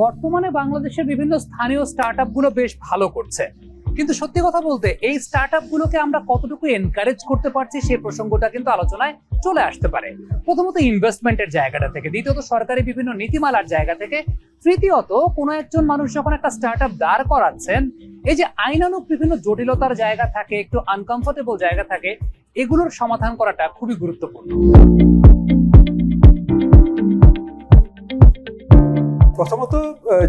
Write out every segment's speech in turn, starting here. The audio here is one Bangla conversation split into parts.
বর্তমানে বাংলাদেশের বিভিন্ন স্থানীয় স্টার্টগুলো বেশ ভালো করছে। কিন্তু সত্যি কথা বলতে, এই স্টার্ট গুলোকে আমরা কতটুকু এনকারেজ করতে পারছি সেই প্রসঙ্গটা কিন্তু আলোচনায় চলে আসতে পারে। প্রথমত ইনভেস্টমেন্টের জায়গাটা থেকে, দ্বিতীয়ত সরকারি বিভিন্ন নীতিমালার জায়গা থেকে, তৃতীয়ত কোনো একজন মানুষ যখন একটা স্টার্ট আপ দাঁড় করাচ্ছেন, এই যে আইনানুক বিভিন্ন জটিলতার জায়গা থাকে, একটু আনকমফোর্টেবল জায়গা থাকে, এগুলোর সমাধান করাটা খুবই গুরুত্বপূর্ণ। প্রথমত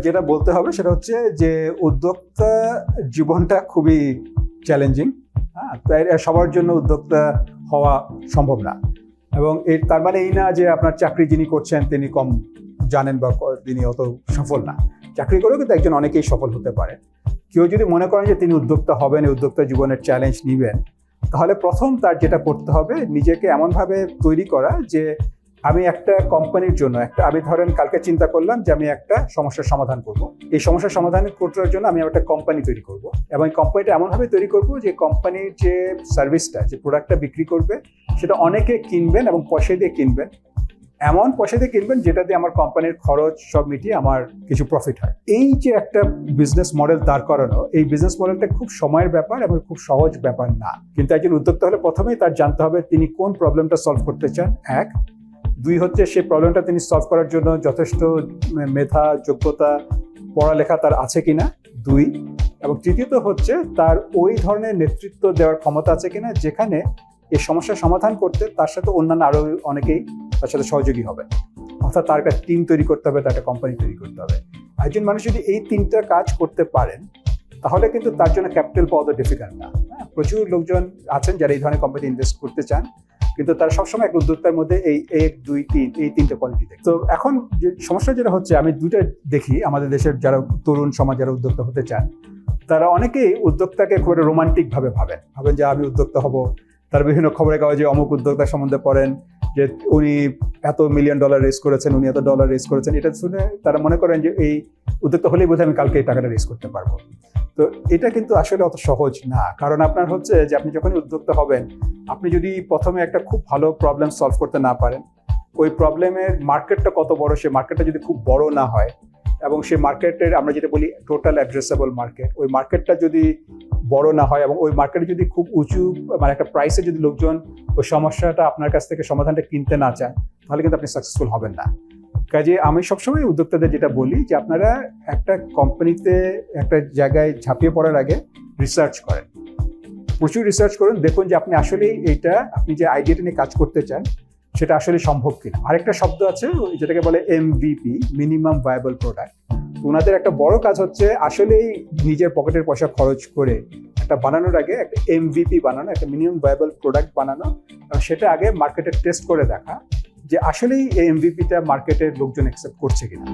যেটা বলতে হবে সেটা হচ্ছে যে উদ্যোক্তা জীবনটা খুবই চ্যালেঞ্জিং হ্যাঁ? তাই সবার জন্য উদ্যোক্তা হওয়া সম্ভব না। এবং এর, তার মানে এই না যে আপনার চাকরি যিনি করছেন তিনি কম জানেন বা তিনি অত সফল না। চাকরি করেও কিন্তু একজন অনেকেই সফল হতে পারে। কেউ যদি মনে করেন যে তিনি উদ্যোক্তা হবেন, এই উদ্যোক্তা জীবনের চ্যালেঞ্জ নেবেন, তাহলে প্রথম তার যেটা করতে হবে, নিজেকে এমনভাবে তৈরি করা যে আমি একটা কোম্পানির জন্য, একটা আমি ধরেন কালকে চিন্তা করলাম যে আমি একটা সমস্যার সমাধান করব। এই সমস্যার সমাধান করার জন্য আমি একটা কোম্পানি তৈরি করব। এবং এই কোম্পানিটা এমনভাবে তৈরি করব যে কোম্পানির যে সার্ভিসটা যে প্রোডাক্টটা বিক্রি করবে, সেটা অনেকে কিনবেন এবং পয়সা দিয়ে কিনবেন। এমন পয়সা দিয়ে কিনবেন যেটা দিয়ে আমার কোম্পানির খরচ সব মিটিয়ে আমার কিছু প্রফিট হয়। এই যে একটা বিজনেস মডেল দাঁড় করানো, এই বিজনেস মডেলটা খুব সময়ের ব্যাপার এবং খুব সহজ ব্যাপার না। কিন্তু একজন উদ্যোক্তা হলে প্রথমেই তার জানতে হবে তিনি কোন প্রবলেমটা সলভ করতে চান। এক দুই হচ্ছে সেই প্রবলেমটা তিনি সলভ করার জন্য যথেষ্ট মেধা যোগ্যতা পড়ালেখা তার আছে কিনা দুই। এবং তৃতীয়ত হচ্ছে তার ওই ধরনের নেতৃত্ব দেওয়ার ক্ষমতা আছে কিনা যেখানে এই সমস্যার সমাধান করতে তার সাথে অন্যান্য আরও অনেকেই তার সাথে সহযোগী হবে। অর্থাৎ তার একটা টিম তৈরি করতে হবে তার একটা কোম্পানি তৈরি করতে হবে। একজন মানুষ যদি এই তিনটা কাজ করতে পারেন তাহলে কিন্তু তার জন্য ক্যাপিটাল পাওয়া তো ডিফিকাল্ট না। হ্যাঁ, প্রচুর লোকজন আছেন যারা এই ধরনের কোম্পানি ইনভেস্ট করতে চান। কিন্তু তারা সবসময় এক উদ্যোক্তার মধ্যে এই এক, দুই, তিন, এই তিনটে কোয়ালিটি দেখে। তো এখন যে সমস্যা যেটা হচ্ছে, আমি দুইটা দেখি আমাদের দেশের যারা তরুণ সমাজ, যারা উদ্যোক্তা হতে চান, তারা অনেকেই উদ্যোক্তাকে খুব একটা রোমান্টিক ভাবে ভাবেন। ভাবেন যে, আমি উদ্যোক্তা হব। তার বিভিন্ন খবরের কাগজে অমুক উদ্যোক্তা সম্বন্ধে পড়েন যে, উনি এত মিলিয়ন ডলার রেস করেছেন, উনি এত ডলার রেস করেছেন। এটা শুনে তারা মনে করেন যে, এই উদ্যোক্তা হলেই বোধহয় আমি কালকে এই টাকাটা রেস করতে পারব। তো এটা কিন্তু আসলে অত সহজ না। কারণ আপনার হচ্ছে যে আপনি যখনই উদ্যোক্তা হবেন, আপনি যদি প্রথমে একটা খুব ভালো প্রবলেম সলভ করতে না পারেন, ওই প্রবলেমের মার্কেটটা কত বড় সে মার্কেটটা যদি খুব বড় না হয় এবং সেই মার্কেটের আমরা যেটা বলি টোটাল অ্যাড্রেসেবল মার্কেট ওই মার্কেটটা যদি বড় না হয় এবং ওই মার্কেটে যদি খুব উঁচু মানে একটা প্রাইসে যদি লোকজন ওই সমস্যাটা আপনার কাছ থেকে সমাধানটা কিনতে না চান তাহলে কিন্তু আপনি সাকসেসফুল হবেন না। কাজে আমি সবসময় উদ্যোক্তাদের যেটা বলি যে আপনারা একটা কোম্পানিতে একটা জায়গায় ঝাঁপিয়ে পড়ার আগে রিসার্চ করেন। প্রচুর রিসার্চ করুন, দেখুন যে আপনি আসলে এইটা, আপনি যে আইডিয়াটা নিয়ে কাজ করতে চান, সেটা আসলে সম্ভব কিনা। আরেকটা শব্দ আছে, যেটাকে বলে এমভিপি মিনিমাম ভায়াবল প্রোডাক্ট ওনাদের একটা বড় কাজ হচ্ছে আসলেই নিজের পকেটের পয়সা খরচ করে একটা বানানোর আগে একটা এমভিপি বানানো, একটা মিনিমাম ভায়াবল প্রোডাক্ট বানানো, সেটা আগে মার্কেটে টেস্ট করে দেখা। যে আসলেই এই এমভিপিটা মার্কেটের লোকজন অ্যাকসেপ্ট করছে কিনা।